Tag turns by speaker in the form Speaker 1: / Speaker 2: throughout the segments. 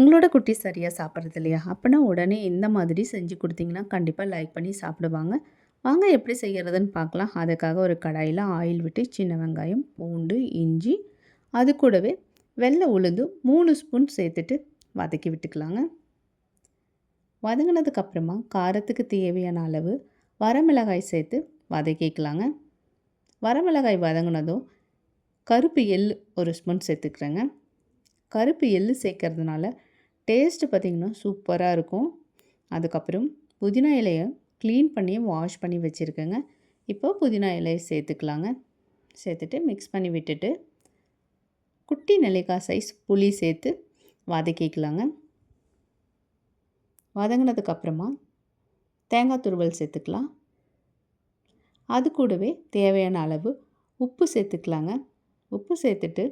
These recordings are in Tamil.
Speaker 1: உங்களோட குட்டி சரியாக சாப்பிட்றது இல்லையா? அப்போனா உடனே இந்த மாதிரி செஞ்சு கொடுத்தீங்கன்னா கண்டிப்பாக லைக் பண்ணி சாப்பிடுவாங்க. வாங்க எப்படி செய்கிறதுன்னு பார்க்கலாம். அதுக்காக ஒரு கடாயில் ஆயில் விட்டு சின்ன வெங்காயம் பூண்டு இஞ்சி அது கூடவே வெள்ளை உளுந்து மூணு ஸ்பூன் சேர்த்துட்டு வதக்கி விட்டுக்கலாங்க. வதங்கினதுக்கப்புறமா காரத்துக்கு தேவையான அளவு வரமிளகாய் சேர்த்து வதக்கிக்கலாங்க. வரமிளகாய் வதங்கினதும் கருப்பு எள் ஒரு ஸ்பூன் சேர்த்துக்கிறேங்க. கருப்பு எள் சேர்க்கறதுனால டேஸ்ட்டு பார்த்திங்கன்னா சூப்பராக இருக்கும். அதுக்கப்புறம் புதினா இலையை க்ளீன் பண்ணி வாஷ் பண்ணி வச்சுருக்கேங்க. இப்போ புதினா இலையை சேர்த்துக்கலாங்க. சேர்த்துட்டு மிக்ஸ் பண்ணி விட்டுட்டு குட்டி நெல்லிக்காய் சைஸ் புளி சேர்த்து வதக்கிக்கலாங்க. வதங்கினதுக்கப்புறமா தேங்காய் துருவல் சேர்த்துக்கலாம். அது கூடவே தேவையான அளவு உப்பு சேர்த்துக்கலாங்க. உப்பு சேர்த்துட்டு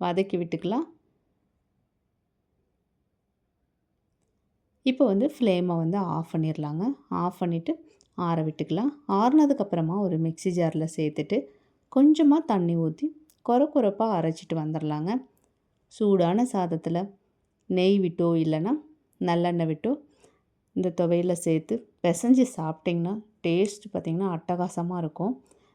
Speaker 1: வதக்கி விட்டுக்கலாம். இப்போ வந்து ஃப்ளேமை வந்து ஆஃப் பண்ணிடலாங்க ஆஃப் பண்ணிவிட்டு ஆற விட்டுக்கலாம். ஆறுனதுக்கப்புறமா ஒரு மிக்சி ஜாரில் சேர்த்துட்டு கொஞ்சமாக தண்ணி ஊற்றி குறை குறைப்பாக அரைச்சிட்டு வந்துடலாங்க சூடான சாதத்தில் நெய் விட்டோ இல்லைன்னா நல்லெண்ணெய் விட்டோ இந்த துவையில் சேர்த்து பிசைஞ்சு சாப்பிட்டிங்கன்னா டேஸ்ட் பார்த்திங்கன்னா அட்டகாசமாக இருக்கும்.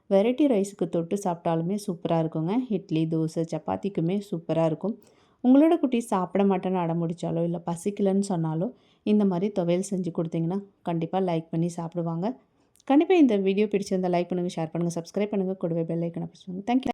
Speaker 1: வெரைட்டி ரைஸுக்கு தொட்டு சாப்பிட்டாலுமே சூப்பராக இருக்குங்க. இட்லி தோசை சப்பாத்திக்குமே சூப்பராக இருக்கும். உங்களோட குட்டி சாப்பிட மாட்டேன்னு அடம் முடித்தாலோ இல்லை பசிக்கலைன்னு சொன்னாலோ இந்த மாதிரி துவையல் செஞ்சு கொடுத்தீங்கன்னா கண்டிப்பாக லைக் பண்ணி சாப்பிடுவாங்க. கண்டிப்பாக இந்த வீடியோ பிடிச்சிருந்தால் லைக் பண்ணுங்கள் ஷேர் பண்ணுங்கள் சப்ஸ்கிரைப் பண்ணுங்கள் கூடவே பெல் ஐக்கனை ப்ரெஸ் பண்ணுங்கள் தேங்க்யூ